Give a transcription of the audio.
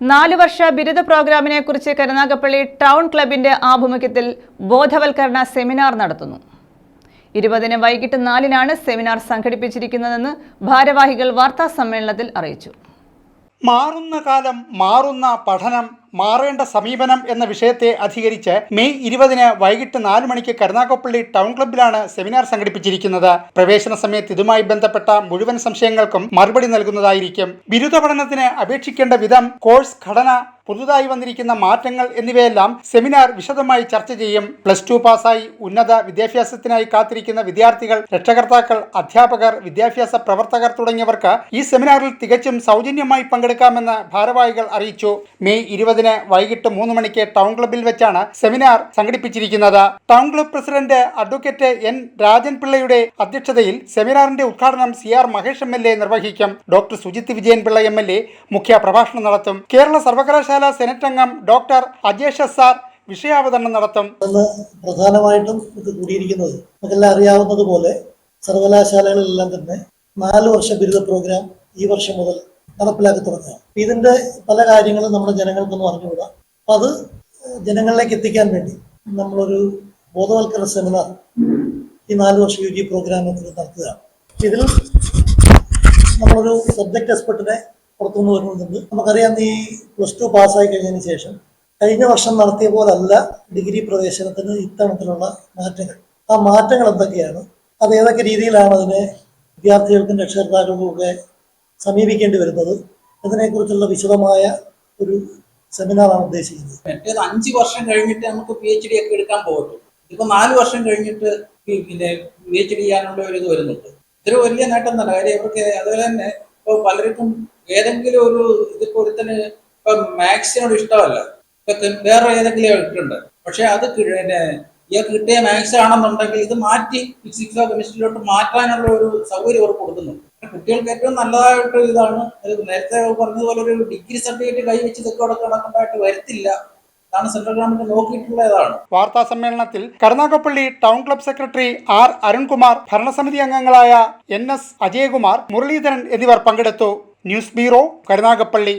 നാലു വർഷ ബിരുദ പ്രോഗ്രാമിനെ കുറിച്ച് കരുനാഗപ്പള്ളി ടൗൺ ക്ലബിന്റെ ആഭിമുഖ്യത്തിൽ ബോധവൽക്കരണ സെമിനാർ നടത്തുന്നു. ഇരുപതിന് വൈകിട്ട് നാലിനാണ് സെമിനാർ സംഘടിപ്പിച്ചിരിക്കുന്നതെന്ന് ഭാരവാഹികൾ വാർത്താ സമ്മേളനത്തിൽ അറിയിച്ചു. മാറുന്ന കാലം മാറുന്ന പഠനം മാറേണ്ട സമീപനം എന്ന വിഷയത്തെ അധികരിച്ച് മെയ് ഇരുപതിന് വൈകിട്ട് നാല് മണിക്ക് കരുനാഗപ്പള്ളി ടൗൺ ക്ലബ്ബിലാണ് സെമിനാർ സംഘടിപ്പിച്ചിരിക്കുന്നത്. പ്രവേശന സമയത്ത് ഇതുമായി ബന്ധപ്പെട്ട മുഴുവൻ സംശയങ്ങൾക്കും മറുപടി നൽകുന്നതായിരിക്കും. ബിരുദ പഠനത്തിന് അപേക്ഷിക്കേണ്ട വിധം കോഴ്സ് ഘടന പുതുതായി വന്നിരിക്കുന്ന മാറ്റങ്ങൾ എന്നിവയെല്ലാം സെമിനാർ വിശദമായി ചർച്ച ചെയ്യും. പ്ലസ് ടു പാസ്സായി ഉന്നത വിദ്യാഭ്യാസത്തിനായി കാത്തിരിക്കുന്ന വിദ്യാർത്ഥികൾ രക്ഷകർത്താക്കൾ അധ്യാപകർ വിദ്യാഭ്യാസ പ്രവർത്തകർ തുടങ്ങിയവർക്ക് ഈ സെമിനാറിൽ തികച്ചും സൗജന്യമായി പങ്കെടുക്കാമെന്ന് ഭാരവാഹികൾ അറിയിച്ചു. മെയ് ഇരുപതിന് വൈകിട്ട് മൂന്ന് മണിക്ക് ടൗൺ ക്ലബിൽ വെച്ചാണ് സെമിനാർ സംഘടിപ്പിച്ചിരിക്കുന്നത്. Town club president advocate N Rajan പിള്ളയുടെ അധ്യക്ഷതയിൽ സെമിനാറിന്റെ ഉദ്ഘാടനം C R Mahesh M L A നിർവഹിക്കും. Doctor Sujith Vijayan Pillai M L A മുഖ്യ പ്രഭാഷണം നടത്തും. കേരള സർവകലാശാല സെനറ്റ് അംഗം ഡോക്ടർ അജേഷ് എസ് ആർ വിഷയാവതരണം നടത്തും. പ്രധാനമായിട്ടും ഇത് കൂടിയിരിക്കുന്നത് നമുക്കെല്ലാം അറിയാവുന്നത് പോലെ സർവകലാശാലകളിലെല്ലാം തന്നെ നാല് വർഷ ബിരുദ പ്രോഗ്രാം ഈ വർഷം മുതൽ നടപ്പിലാക്കി തുടങ്ങുകയാണ്. ഇതിന്റെ പല കാര്യങ്ങളും നമ്മുടെ ജനങ്ങൾക്കൊന്നും അറിഞ്ഞുകൂടാ. അപ്പൊ അത് ജനങ്ങളിലേക്ക് എത്തിക്കാൻ വേണ്ടി നമ്മളൊരു ബോധവൽക്കരണ സെമിനാർ ഈ നാല് വർഷ യു ജി പ്രോഗ്രാമിൽ നടത്തുകയാണ്. ഇതിൽ നമ്മളൊരു സബ്ജക്ട് എക്സ്പെർട്ടിനെ പുറത്തുനിന്ന് വരുന്നുണ്ട്. നമുക്കറിയാം ഈ പ്ലസ് ടു പാസ്സായി കഴിഞ്ഞതിന് ശേഷം കഴിഞ്ഞ വർഷം നടത്തിയ പോലല്ല ഡിഗ്രി പ്രവേശനത്തിന് ഇത്തരത്തിലുള്ള മാറ്റങ്ങൾ. ആ മാറ്റങ്ങൾ എന്തൊക്കെയാണ്? അത് ഏതൊക്കെ രീതിയിലാണ് അതിനെ വിദ്യാർത്ഥികൾക്കും രക്ഷകർത്താക്കൾക്കും ഒക്കെ സമീപിക്കേണ്ടി വരുന്നത്? ഇതിനെക്കുറിച്ചുള്ള വിശദമായ ഒരു സെമിനാറാണ് ഉദ്ദേശിക്കുന്നത്. മറ്റേത് അഞ്ച് വർഷം കഴിഞ്ഞിട്ട് നമുക്ക് പി എച്ച് ഡി ഒക്കെ എടുക്കാൻ പോകട്ടു ഇപ്പൊ നാല് വർഷം കഴിഞ്ഞിട്ട് പിന്നെ പി എച്ച് ഡി ചെയ്യാനുള്ള ഒരു ഇത് വരുന്നുണ്ട്. ഇതൊരു വലിയ നേട്ടം തന്നെ. കാര്യം ഇവർക്ക് അതുപോലെ തന്നെ ഇപ്പൊ പലർക്കും ഏതെങ്കിലും ഒരു ഇതിപ്പോ ഒരുത്തന് ഇപ്പൊ മാത്സിനോട് ഇഷ്ടമല്ല. ഇപ്പൊ വേറെ ഏതെങ്കിലും ഇട്ടുണ്ട്. പക്ഷെ അത് പിന്നെ ഇയാൾക്ക് കിട്ടിയ മാത്സ് ആണെന്നുണ്ടെങ്കിൽ ഇത് മാറ്റി ഫിസിക്സോ കെമിസ്ട്രിയിലോട്ട് മാറ്റാനുള്ള ഒരു സൗകര്യം അവർ കൊടുക്കുന്നുണ്ട്. കുട്ടികൾക്ക് ഏറ്റവും നല്ലതായിട്ട് ഇതാണ്. ഇത് നേരത്തെ പറഞ്ഞതുപോലെ ഒരു ഡിഗ്രി സർട്ടിഫിക്കറ്റ് കൈവച്ച് ഇതൊക്കെ അവിടെ കണക്കുണ്ടായിട്ട് വരത്തില്ല. ഇതാണ് സെൻട്രൽ ഗവൺമെന്റ് വാർത്താ സമ്മേളനത്തിൽ Karunagappally town club secretary R Arunkumar ഭരണസമിതി അംഗങ്ങളായ എൻ എസ് അജയകുമാർ മുരളീധരൻ എന്നിവർ പങ്കെടുത്തു. News bureau Karunagappally.